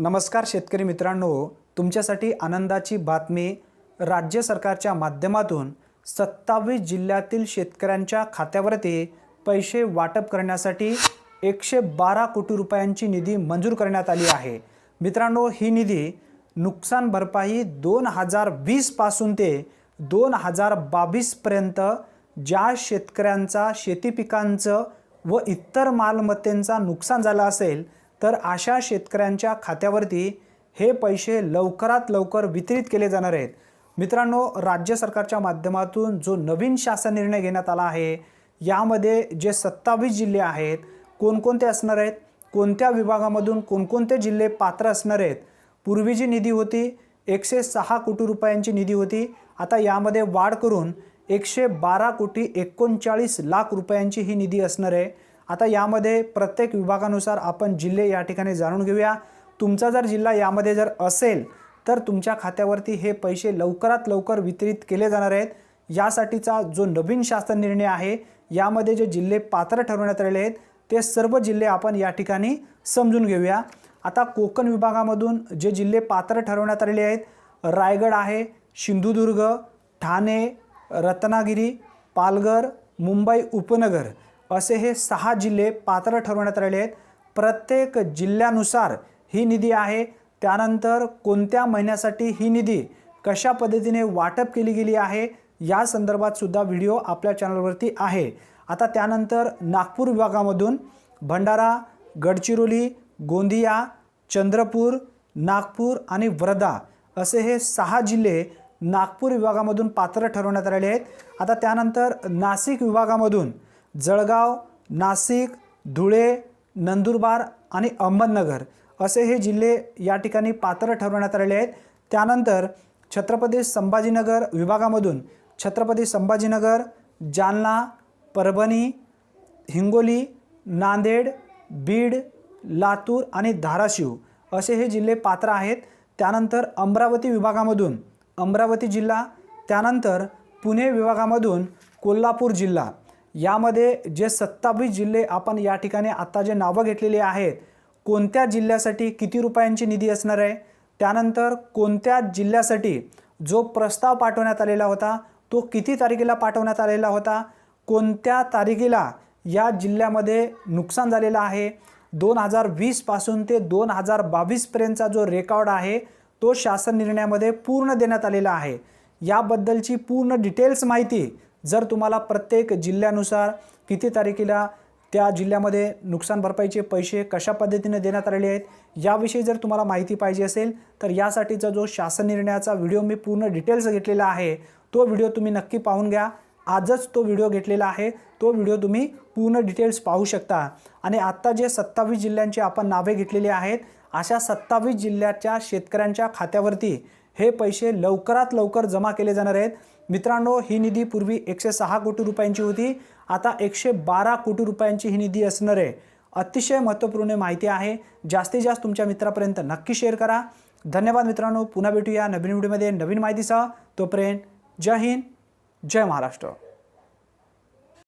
नमस्कार शेतकरी मित्रांनो तुमच्यासाठी आनंदाची बातमी. राज्य सरकारच्या माध्यमातून सत्तावीस जिल्ह्यातील शेतकऱ्यांच्या खात्यावरती पैसे वाटप करण्यासाठी एकशे बारा कोटी रुपयांची निधी मंजूर करण्यात आली आहे. मित्रांनो ही निधी नुकसान भरपाई दोन हजार वीसपासून ते दोन हजार बावीसपर्यंत ज्या शेतकऱ्यांचा शेती पिकांचं व इतर मालमत्तेंचा नुकसान झालं असेल तर अशा शेतकऱ्यांच्या खात्यावरती हे पैसे लवकरात लवकर वितरित केले जाणार आहेत. मित्रांनो राज्य सरकारच्या माध्यमातून जो नवीन शासन निर्णय घेण्यात आला आहे यामध्ये जे सत्तावीस जिल्हे आहेत कोणकोणते असणार आहेत कोणत्या विभागामधून कोणकोणते जिल्हे पात्र असणार आहेत पूर्वी जी निधी होती एकशे सहा कोटी रुपयांची निधी होती आता यामध्ये वाढ करून एकशे बारा कोटी एकोणचाळीस लाख रुपयांची ही निधी असणार आहे. आता यामध्ये प्रत्येक विभागानुसार आपण जिल्हे या ठिकाणी जाणून घेऊया. तुमचा जर जिल्हा यामध्ये जर असेल तर तुमच्या खात्यावरती हे पैसे लवकरात लवकर वितरित केले जाणार आहेत. यासाठीचा जो नवीन शासन निर्णय आहे यामध्ये जे जिल्हे पात्र ठरवण्यात आलेले आहेत ते सर्व जिल्हे आपण या ठिकाणी समजून घेऊया. आता कोकण विभागामधून जे जिल्हे पात्र ठरवण्यात आलेले आहेत रायगड आहे सिंधुदुर्ग ठाणे रत्नागिरी पालघर मुंबई उपनगर असे हे सहा जिल्हे पात्र ठरवण्यात आलेले आहेत. प्रत्येक जिल्ह्यानुसार ही निधी आहे. त्यानंतर कोणत्या महिन्यासाठी ही निधी कशा पद्धतीने वाटप केली गेली आहे या संदर्भात सुद्धा व्हिडिओ आपल्या चॅनलवरती आहे. आता त्यानंतर नागपूर विभागामधून भंडारा गडचिरोली गोंदिया चंद्रपूर नागपूर आणि वर्धा असे हे सहा जिल्हे नागपूर विभागामधून पात्र ठरवण्यात आलेले आहेत. आता त्यानंतर नाशिक विभागामधून जळगाव नाशिक धुळे नंदुरबार आणि अहमदनगर असे हे जिल्हे या ठिकाणी पात्र ठरवण्यात आलेले आहेत. त्यानंतर छत्रपती संभाजीनगर विभागामधून छत्रपती संभाजीनगर जालना परभणी हिंगोली नांदेड बीड लातूर आणि धाराशिव असे हे जिल्हे पात्र आहेत. त्यानंतर अमरावती विभागामधून अमरावती जिल्हा त्यानंतर पुणे विभागामधून कोल्हापूर जिल्हा यामध्ये जे सत्तावीस जिल्हे आपण या ठिकाणी आत्ता जे नावं घेतलेली आहेत कोणत्या जिल्ह्यासाठी किती रुपयांची निधी असणार आहे? त्यानंतर कोणत्या जिल्ह्यासाठी जो प्रस्ताव पाठवण्यात आलेला होता तो किती तारखेला पाठवण्यात आलेला होता? कोणत्या तारखेला या जिल्ह्यामध्ये नुकसान झालेलं आहे? दोन हजार वीसपासून ते दोन हजार बावीसपर्यंतचा जो रेकॉर्ड आहे तो शासन निर्णयामध्ये पूर्ण देण्यात आलेला आहे. याबद्दलची पूर्ण डिटेल्स माहिती जर तुम्हाला प्रत्येक जिल्ह्यानुसार किती तारखेला त्या जिल्ह्यामध्ये नुकसान भरपाईचे पैसे कशा पद्धतीने देण्यात आलेले आहेत याविषयी जर तुम्हाला माहिती पाहिजे असेल तर यासाठीचा जो शासन निर्णयाचा व्हिडिओ मी पूर्ण डिटेल्स घेतलेला आहे तो व्हिडिओ तुम्ही नक्की पाहून घ्या. आजच तो व्हिडिओ घेतलेला आहे तो व्हिडिओ तुम्ही पूर्ण डिटेल्स पाहू शकता. आणि आत्ता जे सत्तावीस जिल्ह्यांची आपण नावे घेतलेली आहेत अशा सत्तावीस जिल्ह्याच्या शेतकऱ्यांच्या खात्यावरती हे पैसे लवकरात लवकर जमा केले जाणार आहेत. मित्रांनो ही निधी पूर्वी एकशे सहा कोटी रुपयांची होती. आता एकशे बारा कोटी रुपयांची ही निधी असणार आहे. अतिशय महत्त्वपूर्ण माहिती आहे. जास्तीत जास्त तुमच्या मित्रापर्यंत नक्की शेअर करा. धन्यवाद मित्रांनो. पुन्हा भेटूया नवीन व्हिडिओमध्ये नवीन माहितीसह. तोपर्यंत जय हिंद जय महाराष्ट्र.